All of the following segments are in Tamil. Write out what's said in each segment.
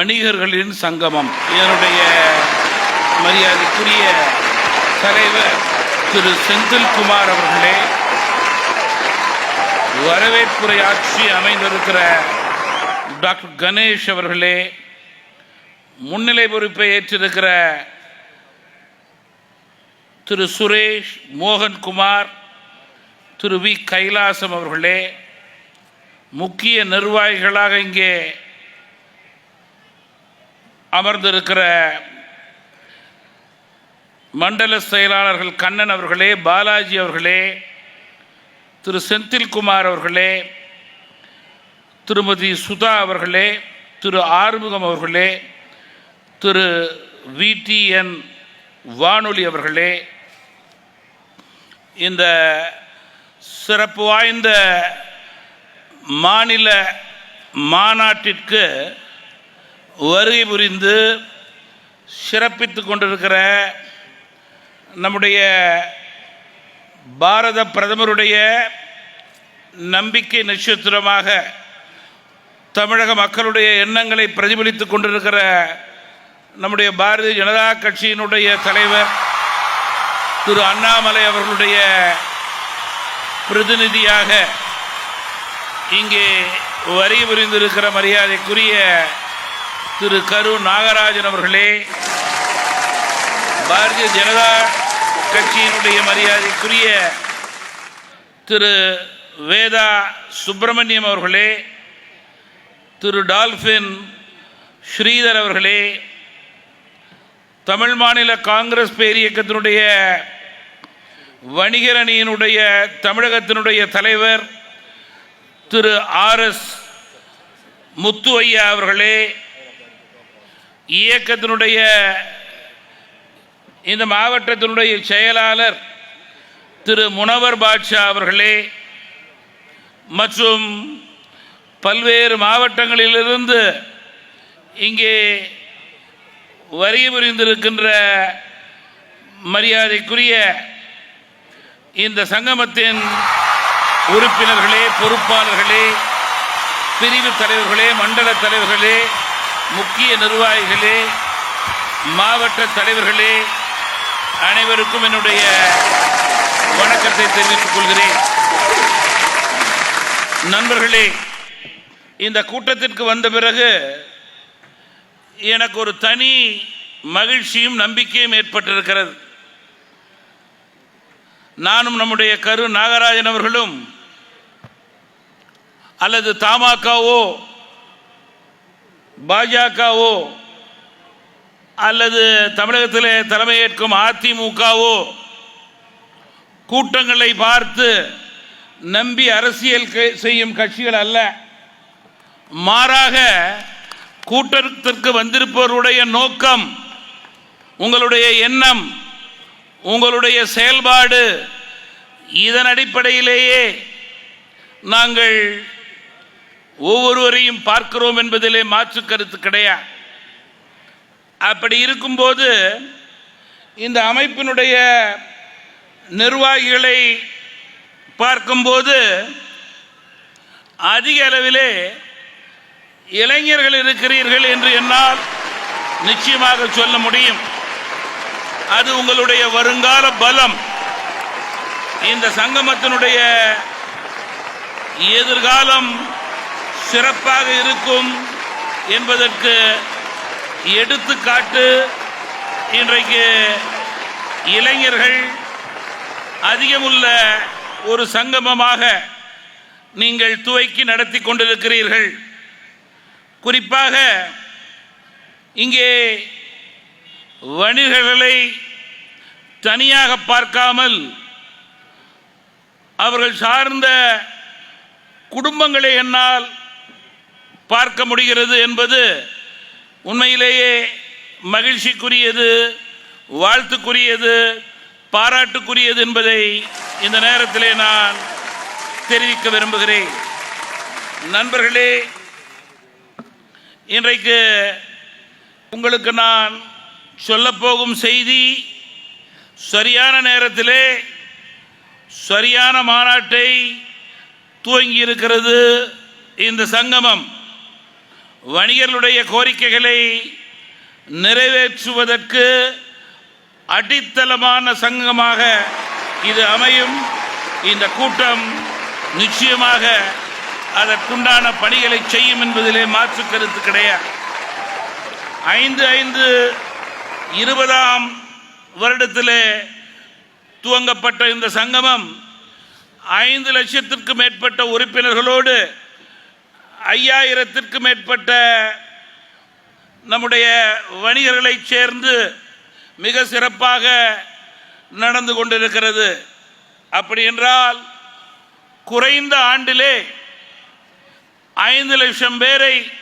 வணிகர்களின் சங்கமம். இதனுடைய மரியாதைக்குரிய தலைவர் திரு செந்தில்குமார் அவர்களே வரவேற்புரை ஆட்சி அமைந்திருக்கிற டாக்டர் கணேஷ் அவர்களே முன்னிலை பொறுப்பை ஏற்றிருக்கிற திரு சுரேஷ் மோகன்குமார் திரு வி. கைலாசம் அவர்களே முக்கிய நிர்வாகிகளாக இங்கே அமர்ந்திருக்கிற மண்டல செயலாளர்கள் கண்ணன் அவர்களே பாலாஜி அவர்களே திரு செந்தில்குமார் அவர்களே திருமதி சுதா அவர்களே திரு ஆறுமுகம் அவர்களே திரு விடிஎன் வானொலி அவர்களே இந்த சிறப்பு வாய்ந்த மாநில மாநாட்டிற்கு வருகை புரிந்து சிறப்பித்து கொண்டிருக்கிற நம்முடைய பாரத பிரதமருடைய நம்பிக்கை நட்சத்திரமாக தமிழக மக்களுடைய எண்ணங்களை பிரதிபலித்துக் கொண்டிருக்கிற நம்முடைய பாரதிய ஜனதா கட்சியினுடைய தலைவர் திரு அண்ணாமலை அவர்களுடைய பிரதிநிதியாக இங்கே வரி புரிந்திருக்கிற மரியாதைக்குரிய திரு கரு நாகராஜன் அவர்களே பாரதிய ஜனதா கட்சியினுடைய மரியாதைக்குரிய திரு வேதா சுப்பிரமணியம் அவர்களே திரு டால்ஃபின் ஸ்ரீதர் அவர்களே தமிழ் மாநில காங்கிரஸ் பேரியக்கத்தினுடைய வணிகரணியினுடைய தமிழகத்தினுடைய தலைவர் திரு ஆர் எஸ் முத்து ஐயா அவர்களே இயக்கத்தினுடைய இந்த மாவட்டத்தினுடைய செயலாளர் திரு முனவர் பாட்ஷா அவர்களே மற்றும் பல்வேறு மாவட்டங்களிலிருந்து இங்கே வரி புரிந்திருக்கின்ற மரியாதைக்குரிய இந்த சங்கமத்தின் உறுப்பினர்களே பொறுப்பாளர்களே பிரிவு தலைவர்களே மண்டல தலைவர்களே முக்கிய நிர்வாகிகளே மாவட்ட தலைவர்களே அனைவருக்கும் என்னுடைய வணக்கத்தை தெரிவித்துக் கொள்கிறேன். நண்பர்களே இந்த கூட்டத்திற்கு வந்த பிறகு எனக்கு ஒரு தனி மகிழ்ச்சியும் நம்பிக்கையும் ஏற்பட்டிருக்கிறது. நானும் நம்முடைய கரு நாகராஜன் அவர்களும் அல்லது தமாகவோ பாஜகவோ அல்லது தமிழகத்தில் தலைமையேற்கும் அதிமுகவோ கூட்டங்களை பார்த்து நம்பி அரசியல் க- செய்யும் கட்சிகள் அல்ல. மாறாக கூட்டத்திற்கு வந்திருப்பவருடைய நோக்கம் உங்களுடைய எண்ணம் உங்களுடைய செயல்பாடு இதன் அடிப்படையிலேயே நாங்கள் ஒவ்வொருவரையும் பார்க்கிறோம் என்பதிலே மாற்று கருத்து கிடையாது. அப்படி இருக்கும்போது இந்த அமைப்பினுடைய நிர்வாகிகளை பார்க்கும்போது அதிக அளவிலே இளைஞர்கள் இருக்கிறீர்கள் என்று என்னால் நிச்சயமாக சொல்ல முடியும். அது உங்களுடைய வருங்கால பலம். இந்த சங்கமத்தினுடைய எதிர்காலம் சிறப்பாக இருக்கும் என்பதற்கு எடுத்துக்காட்டு இன்றைக்கு இளைஞர்கள் அதிகமுள்ள ஒரு சங்கமமாக நீங்கள் துவக்கி நடத்தி கொண்டிருக்கிறீர்கள். குறிப்பாக இங்கே வணிகர்களை தனியாக பார்க்காமல் அவர்கள் சார்ந்த குடும்பங்களை என்னால் பார்க்க முடிகிறது என்பது உண்மையிலேயே மகிழ்ச்சிக்குரியது வாழ்த்துக்குரியது பாராட்டுக்குரியது என்பதை இந்த நேரத்திலே நான் தெரிவிக்க விரும்புகிறேன். நண்பர்களே இன்றைக்கு உங்களுக்கு நான் சொல்லப்போகும் செய்தி சரியான நேரத்திலே சரியான மாநாட்டை துவங்கி இருக்கிறது இந்த சங்கமம். வணிகர்களுடைய கோரிக்கைகளை நிறைவேற்றுவதற்கு அடித்தளமான சங்கமாக இது அமையும். இந்த கூட்டம் நிச்சயமாக அதற்குண்டான பணிகளை செய்யும் என்பதிலே மாற்று கருத்து கிடையாது. ஐந்து ஐந்து இருபதாம் வருடத்திலே துவங்கப்பட்ட இந்த சங்கமம் ஐந்து லட்சத்திற்கு மேற்பட்ட உறுப்பினர்களோடு ஐயாயிரத்திற்கு மேற்பட்ட நம்முடைய வணிகர்களை சேர்ந்து மிக சிறப்பாக நடந்து கொண்டிருக்கிறது. அப்படி என்றால் குறைந்த ஆண்டிலே ஐந்து லட்சம் பேரை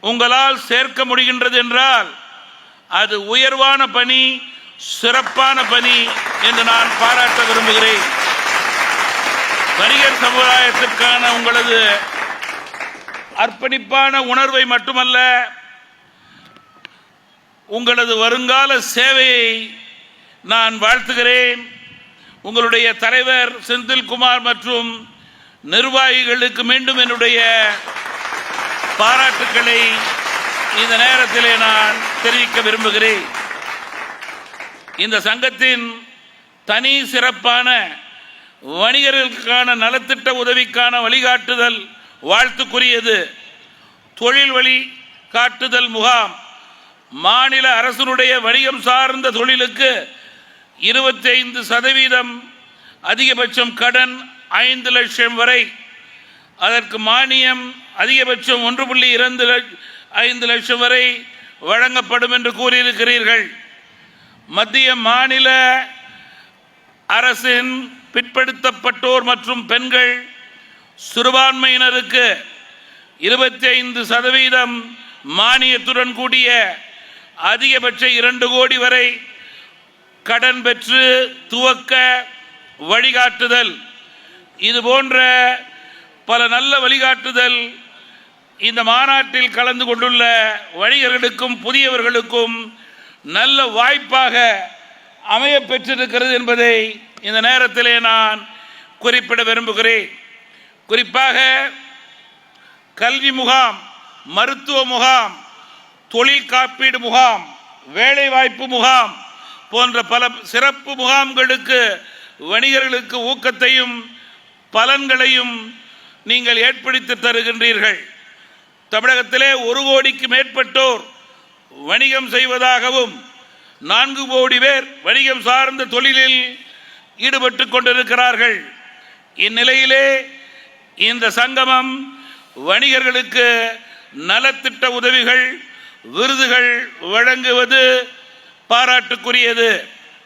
உங்களால் சேர்க்க முடிகின்றது என்றால் அது உயர்வான பணி சிறப்பான பணி என்று நான் பாராட்ட விரும்புகிறேன். வணிகர் சமுதாயத்திற்கான உங்களது அர்ப்பணிப்பான உணர்வை மட்டுமல்ல உங்களது வருங்கால சேவையை நான் வாழ்த்துகிறேன். உங்களுடைய தலைவர் செந்தில்குமார் மற்றும் நிர்வாகிகளுக்கு மீண்டும் என்னுடைய பாராட்டுக்களை இந்த நேரத்திலே நான் தெரிவிக்க விரும்புகிறேன். இந்த சங்கத்தின் தனி சிறப்பான வணிகர்களுக்கான நலத்திட்ட உதவிக்கான வழிகாட்டுதல் வாழ்த்துக்குரியது. தொழில் வழி காட்டுதல் முகாம் மாநில அரசனுடைய வணிகம் சார்ந்த தொழிலுக்கு இருபத்தைந்து சதவீதம் அதிகபட்சம் கடன் ஐந்து லட்சம் வரை. அதற்கு மானியம் அதிகபட்சம் ஒன்று புள்ளி இரண்டு ஐந்து லட்சம் வரை வழங்கப்படும் என்று கூறியிருக்கிறீர்கள். மத்திய மாநில அரசின் பிற்படுத்தப்பட்டோர் மற்றும் பெண்கள் சிறுபான்மையினருக்கு இருபத்தி ஐந்து சதவீதம் மானியத்துடன் கூடிய அதிகபட்ச இரண்டு கோடி வரை கடன் பெற்று துவக்க வழிகாட்டுதல். இது போன்ற பல நல்ல வழிகாட்டுதல் இந்த மாநாட்டில் கலந்து கொண்டுள்ள வணிகர்களுக்கும் புதியவர்களுக்கும் நல்ல வாய்ப்பாக அமைய பெற்றிருக்கிறது என்பதை இந்த நேரத்திலே நான் குறிப்பிட விரும்புகிறேன். குறிப்பாக கல்வி முகாம் மருத்துவ முகாம் தொழில் காப்பீடு முகாம் வேலைவாய்ப்பு முகாம் போன்ற பல சிறப்பு முகாம்களுக்கு வணிகர்களுக்கு ஊக்கத்தையும் பலன்களையும் நீங்கள் ஏற்படுத்தி தருகின்றீர்கள். தமிழகத்திலே ஒரு கோடிக்கு மேற்பட்டோர் வணிகம் செய்வதாகவும் நான்கு கோடி பேர் வணிகம் சார்ந்த தொழிலில் ஈடுபட்டு கொண்டிருக்கிறார்கள். இந்நிலையிலே இந்த சங்கமம் வணிகர்களுக்கு நலத்திட்ட உதவிகள் விருதுகள் வழங்குவது பாராட்டுக்குரியது.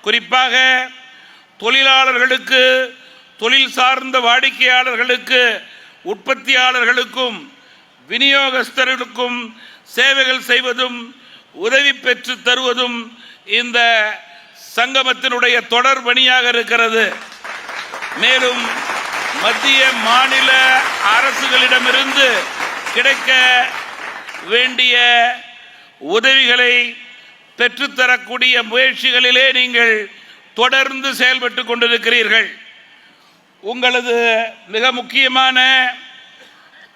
குறிப்பாக தொழிலாளர்களுக்கு தொழில் சார்ந்த வாடிக்கையாளர்களுக்கு உற்பத்தியாளர்களுக்கும் விநியோகஸ்தர்களுக்கும் சேவைகள் செய்வதும் உதவி பெற்று தருவதும் இந்த சங்கமத்தினுடைய தொடர் பணியாக இருக்கிறது. மேலும் மத்திய மாநில அரசுகளிடமிருந்து கிடைக்க வேண்டிய உதவிகளை பெற்றுத்தரக்கூடிய முயற்சிகளிலே நீங்கள் தொடர்ந்து செயல்பட்டு கொண்டிருக்கிறீர்கள். உங்களது மிக முக்கியமான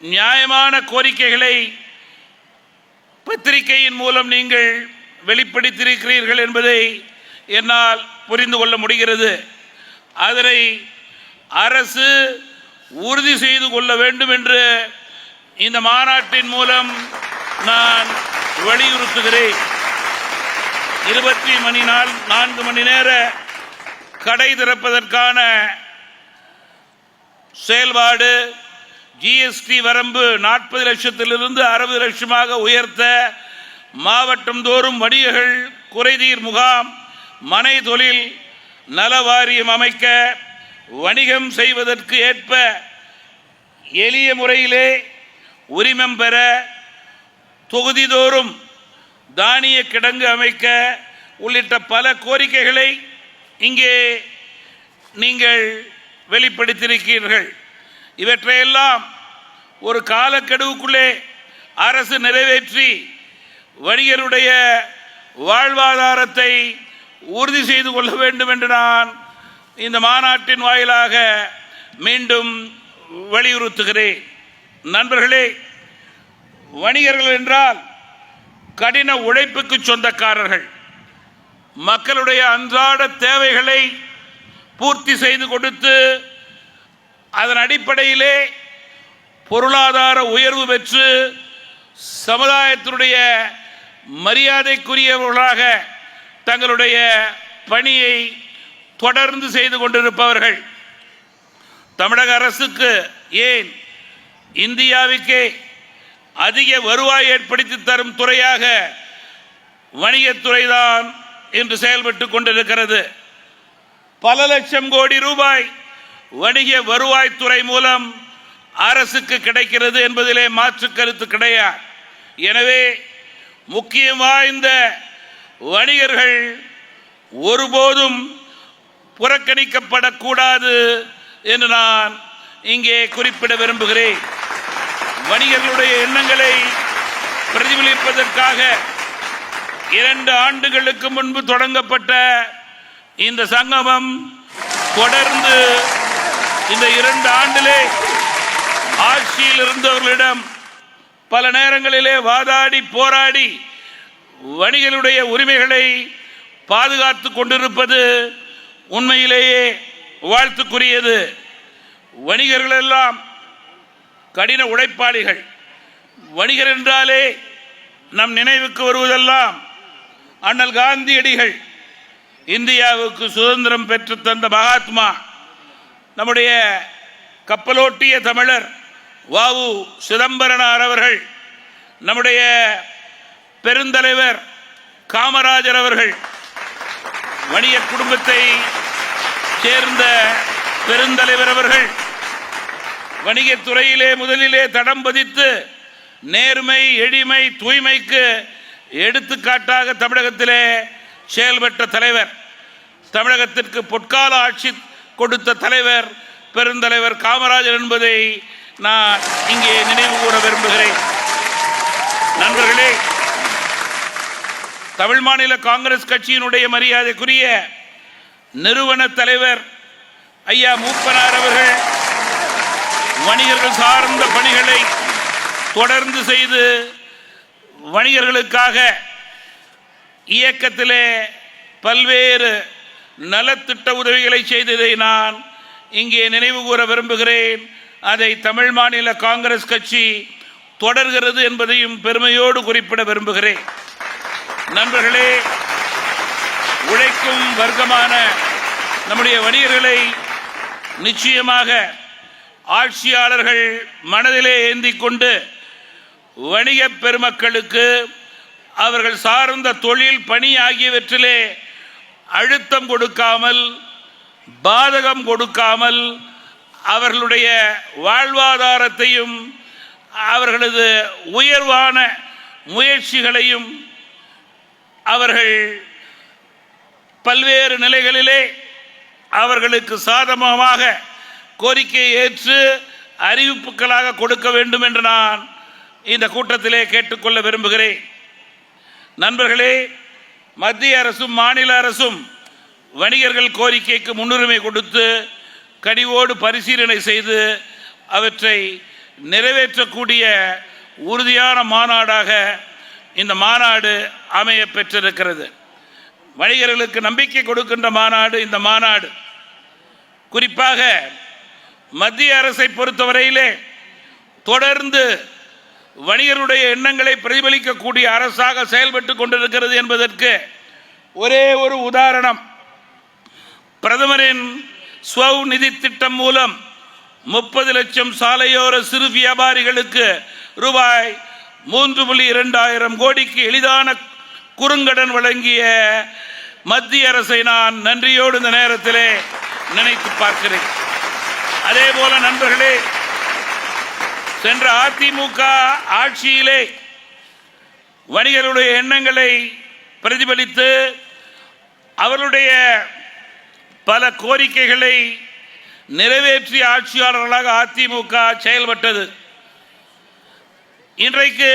நியாயமான கோரிக்கைகளை பத்திரிகையின் மூலம் நீங்கள் வெளிப்படுத்தியிருக்கிறீர்கள் என்பதை என்னால் புரிந்து கொள்ள முடிகிறது. அதனை அரசு உறுதி செய்து கொள்ள வேண்டும் என்று இந்த மாநாட்டின் மூலம் நான் வலியுறுத்துகிறேன். இருபத்தி மணி நாள் நான்கு மணி நேர கடை திறப்பதற்கான செயல்பாடு ஜிஎஸ்டி வரம்பு நாற்பது லட்சத்திலிருந்து அறுபது லட்சமாக உயர்த்த மாவட்டம் தோறும் வணிகர்கள் குறைதீர் முகாம் மனை தொழில் நல வாரியம் அமைக்க வணிகம் செய்வதற்கு ஏற்ப எளிய முறையிலே உரிமம் பெற தொகுதிதோறும் தானிய கிடங்கு அமைக்க உள்ளிட்ட பல கோரிக்கைகளை இங்கே நீங்கள் வெளிப்படுத்தியிருக்கிறீர்கள். இவற்றையெல்லாம் ஒரு காலக்கெடுவுக்குள்ளே அரசு நிறைவேற்றி வணிகருடைய வாழ்வாதாரத்தை உறுதி செய்து கொள்ள வேண்டும் என்று நான் இந்த மாநாட்டின் வாயிலாக மீண்டும் வலியுறுத்துகிறேன். நண்பர்களே வணிகர்கள் என்றால் கடின உழைப்புக்கு சொந்தக்காரர்கள். மக்களுடைய அன்றாட தேவைகளை பூர்த்தி செய்து கொடுத்து அதன் அடிப்படையிலே பொருளாதார உயர்வு பெற்று சமுதாயத்தினுடைய மரியாதைக்குரியவர்களாக தங்களுடைய பணியை தொடர்ந்து செய்து கொண்டிருப்பவர்கள். தமிழக அரசுக்கு ஏன் இந்தியாவுக்கே அதிக வருவாய் ஏற்படுத்தி தரும் துறையாக வணிகத்துறைதான் இன்று செயல்பட்டு கொண்டிருக்கிறது. பல லட்சம் கோடி ரூபாய் வணிக வருவாய்த்துறை மூலம் அரசுக்கு கிடைக்கிறது என்பதிலே மாற்று கருத்து கிடையாது. எனவே முக்கியம் வாய்ந்த வணிகர்கள் ஒருபோதும் புறக்கணிக்கப்படக்கூடாது என்று நான் இங்கே குறிப்பிட விரும்புகிறேன். வணிகர்களுடைய எண்ணங்களை பிரதிபலிப்பதற்காக இரண்டு ஆண்டுகளுக்கு முன்பு தொடங்கப்பட்ட இந்த சங்கமம் தொடர்ந்து இந்த இரண்டு ஆண்டிலே ஆட்சியில் இருந்தவர்களிடம் பல நேரங்களிலே வாதாடி போராடி வணிகர்களுடைய உரிமைகளை பாதுகாத்து கொண்டிருப்பது உண்மையிலேயே வாழ்த்துக்குரியது. வணிகர்கள் எல்லாம் கடின உழைப்பாளிகள். வணிகர் என்றாலே நம் நினைவுக்கு வருவதெல்லாம் அண்ணல் காந்தியடிகள். இந்தியாவுக்கு சுதந்திரம் பெற்று தந்த மகாத்மா நம்முடைய கப்பலோட்டிய தமிழர் வாவு சிதம்பரனார் அவர்கள் நம்முடைய பெருந்தலைவர் காமராஜர் அவர்கள் வணிக குடும்பத்தை சேர்ந்த பெருந்தலைவர் அவர்கள் வணிகத்துறையிலே முதலிலே தடம் பதித்து நேர்மை எளிமை தூய்மைக்கு எடுத்துக்காட்டாக தமிழகத்திலே செயல்பட்ட தலைவர் தமிழகத்திற்கு பொற்கால ஆட்சி கொடுத்த தலைவர் பெருந்தலைவர் காமராஜர் என்பதை நான் இங்கே நினைவு கூற விரும்புகிறேன். நண்பர்களே தமிழ் மாநில காங்கிரஸ் கட்சியினுடைய மரியாதைக்குரிய நிறுவன தலைவர் ஐயா மூப்பனார் அவர்கள் வணிகர்கள் சார்ந்த பணிகளை தொடர்ந்து செய்து வணிகர்களுக்காக இயக்கத்திலே பல்வேறு நலத்திட்ட உதவிகளை செய்ததை நான் இங்கே நினைவு கூற விரும்புகிறேன். அதை தமிழ் மாநில காங்கிரஸ் கட்சி தொடர்கிறது என்பதையும் பெருமையோடு குறிப்பிட விரும்புகிறேன். நண்பர்களே உழைக்கும் வர்க்கமான நம்முடைய வணிகர்களை நிச்சயமாக ஆட்சியாளர்கள் மனதிலே ஏந்தி கொண்டு வணிக பெருமக்களுக்கு அவர்கள் சார்ந்த தொழில் பணி ஆகியவற்றிலே அழுத்தம் கொடுக்காமல் பாதகம் கொடுக்காமல் அவர்களுடைய வாழ்வாதாரத்தையும் அவர்களது உயர்வான முயற்சிகளையும் அவர்கள் பல்வேறு நிலைகளிலே அவர்களுக்கு சாதகமாக கோரிக்கையை ஏற்று அறிவிப்புகளாக கொடுக்க வேண்டும் என்று நான் இந்த கூட்டத்திலே கேட்டுக்கொள்ள விரும்புகிறேன். நண்பர்களே மத்திய அரசும் மாநில அரசும் வணிகர்கள் கோரிக்கைக்கு முன்னுரிமை கொடுத்து கனிவோடு பரிசீலனை செய்து அவற்றை நிறைவேற்றக்கூடிய உறுதியான மாநாடாக இந்த மாநாடு அமைய பெற்றிருக்கிறது. வணிகர்களுக்கு நம்பிக்கை கொடுக்கின்ற மாநாடு இந்த மாநாடு. குறிப்பாக மத்திய அரசை பொறுத்தவரையிலே தொடர்ந்து வணிகருடைய எண்ணங்களை பிரதிபலிக்கக்கூடிய அரசாக செயல்பட்டு கொண்டிருக்கிறது என்பதற்கு ஒரே ஒரு உதாரணம். பிரதமரின் ஸ்வவ் நிதி திட்டம் மூலம் முப்பது லட்சம் சாலையோர சிறு வியாபாரிகளுக்கு ரூபாய் மூன்று புள்ளி இரண்டாயிரம் கோடிக்கு எளிதான குறுங்கடன் வழங்கிய மத்திய அரசை நான் நன்றியோடு இந்த நேரத்திலே நினைத்து பார்க்கிறேன். அதே போல நண்பர்களே சென்ற அதிமுக ஆட்சியிலே வணிகர்களுடைய எண்ணங்களை பிரதிபலித்து அவருடைய பல கோரிக்கைகளை நிறைவேற்றிய ஆட்சியாளர்களாக அதிமுக செயல்பட்டது. இன்றைக்கு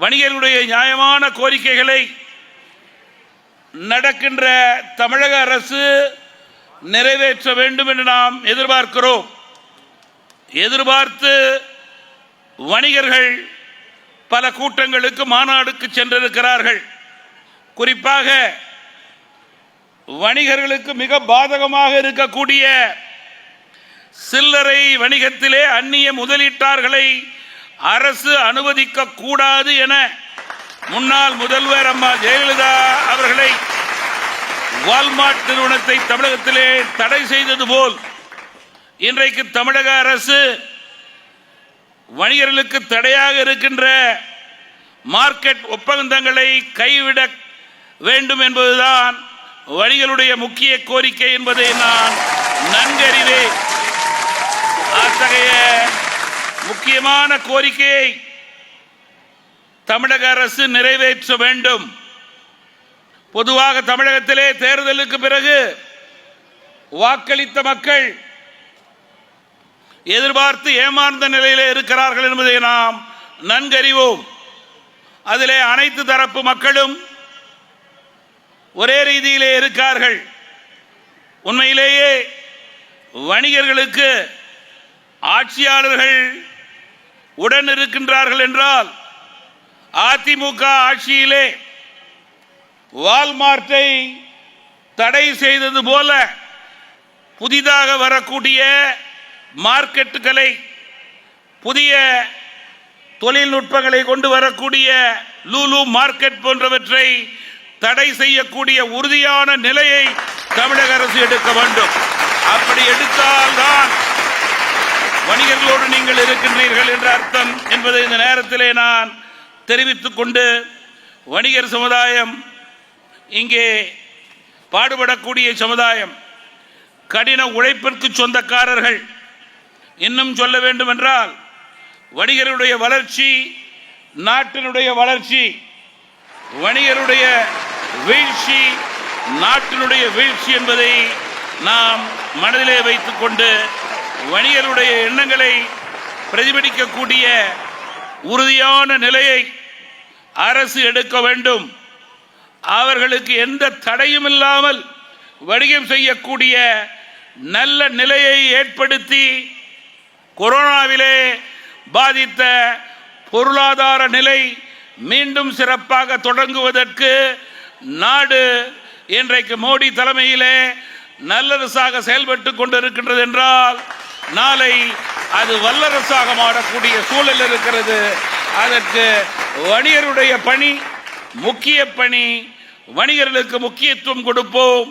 வணிகர்களுடைய நியாயமான கோரிக்கைகளை நடக்கின்ற தமிழக அரசு நிறைவேற்ற வேண்டும் என்று நாம் எதிர்பார்க்கிறோம். எதிர்பார்த்து வணிகர்கள் பல கூட்டங்களுக்கு மாநாடுக்கு சென்றிருக்கிறார்கள். குறிப்பாக வணிகர்களுக்கு மிக பாதகமாக இருக்கக்கூடிய சில்லறை வணிகத்திலே அந்நிய முதலீட்டார்களை அரசு அனுமதிக்க கூடாது என முன்னாள் முதல்வர் அம்மா ஜெயலலிதா அவர்களை வால்மார்ட் நிறுவனத்தை தமிழகத்திலே தடை செய்தது போல் இன்றைக்கு தமிழக அரசு வணிகர்களுக்கு தடையாக இருக்கின்ற மார்க்கெட் ஒப்பந்தங்களை கைவிட வேண்டும் என்பதுதான் வணிகளுடைய முக்கிய கோரிக்கை என்பதை நான் நன்கறிவேன். அத்தகைய முக்கியமான கோரிக்கையை தமிழக அரசு நிறைவேற்ற வேண்டும். பொதுவாக தமிழகத்திலே தேர்தலுக்கு பிறகு வாக்களித்த மக்கள் எதிர்பார்த்து ஏமாந்த நிலையிலே இருக்கிறார்கள் என்பதை நாம் நன்கறிவோம். அதிலே அனைத்து தரப்பு மக்களும் ஒரே ரீதியிலே இருக்கார்கள். உண்மையிலேயே வணிகர்களுக்கு ஆட்சியாளர்கள் உடன் இருக்கின்றார்கள் என்றால் அதிமுக ஆட்சியிலே வால்மார்ட்டை தடை செய்தது போல புதிதாக வரக்கூடிய மார்க்கெட்டுகளை புதிய தொழில்நுட்பங்களை கொண்டு வரக்கூடிய லூலு மார்க்கெட் போன்றவற்றை தடை செய்யக்கூடிய உறுதியான நிலையை தமிழக அரசு எடுக்க வேண்டும். அப்படி எடுத்தால்தான் வணிகர்களோடு நீங்கள் இருக்கின்றீர்கள் என்ற அர்த்தம் என்பதை இந்த நேரத்திலே நான் தெரிவித்துக் கொண்டு வணிகர் சமுதாயம் இங்கே பாடுபடக்கூடிய சமுதாயம் கடின உழைப்பிற்கு சொந்தக்காரர்கள் இன்னும் சொல்ல வேண்டும் என்றால் வணிகருடைய வளர்ச்சி நாட்டினுடைய வளர்ச்சி வணிகருடைய வீழ்ச்சி நாட்டினுடைய வீழ்ச்சி என்பதை நாம் மனதிலே வைத்துக்கொண்டு வணிகருடைய எண்ணங்களை பிரதிபலிக்கக்கூடிய உறுதியான நிலையை அரசு எடுக்க வேண்டும். அவர்களுக்கு எந்த தடையும் இல்லாமல் வணிகம் செய்யக்கூடிய நல்ல நிலையை ஏற்படுத்தி கொரோனாவிலே பாதித்த பொருளாதார நிலை மீண்டும் சிறப்பாக தொடங்குவதற்கு நாடு இன்றைக்கு மோடி தலைமையிலே நல்லரசாக செயல்பட்டு கொண்டிருக்கின்றது என்றால் நாளை அது வல்லரசாக மாறக்கூடிய சூழல் இருக்கிறது. அதற்கு வணிகருடைய பணி முக்கிய பணி வணிகர்களுக்கு முக்கியத்துவம் கொடுப்போம்.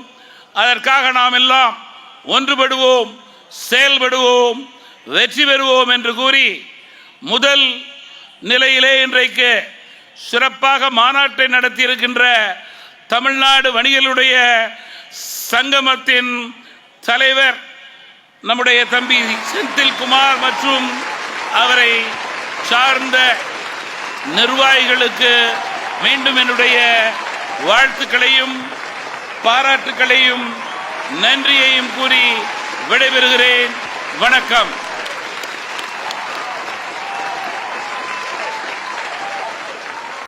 அதற்காக நாம் எல்லாம் ஒன்றுபடுவோம் செயல்படுவோம் வெற்றி பெறுவோம் என்று கூறி முதல் நிலையிலே இன்றைக்கு சிறப்பாக மாநாட்டை நடத்தி இருக்கின்ற தமிழ்நாடு வணிகர்களுடைய சங்கமத்தின் தலைவர் நம்முடைய தம்பி செந்தில்குமார் மற்றும் அவரை சார்ந்த நிர்வாகிகளுக்கு மீண்டும் என்னுடைய வாழ்த்துக்களையும் பாராட்டுக்களையும் நன்றியையும் கூறி விடைபெறுகிறேன். வணக்கம்.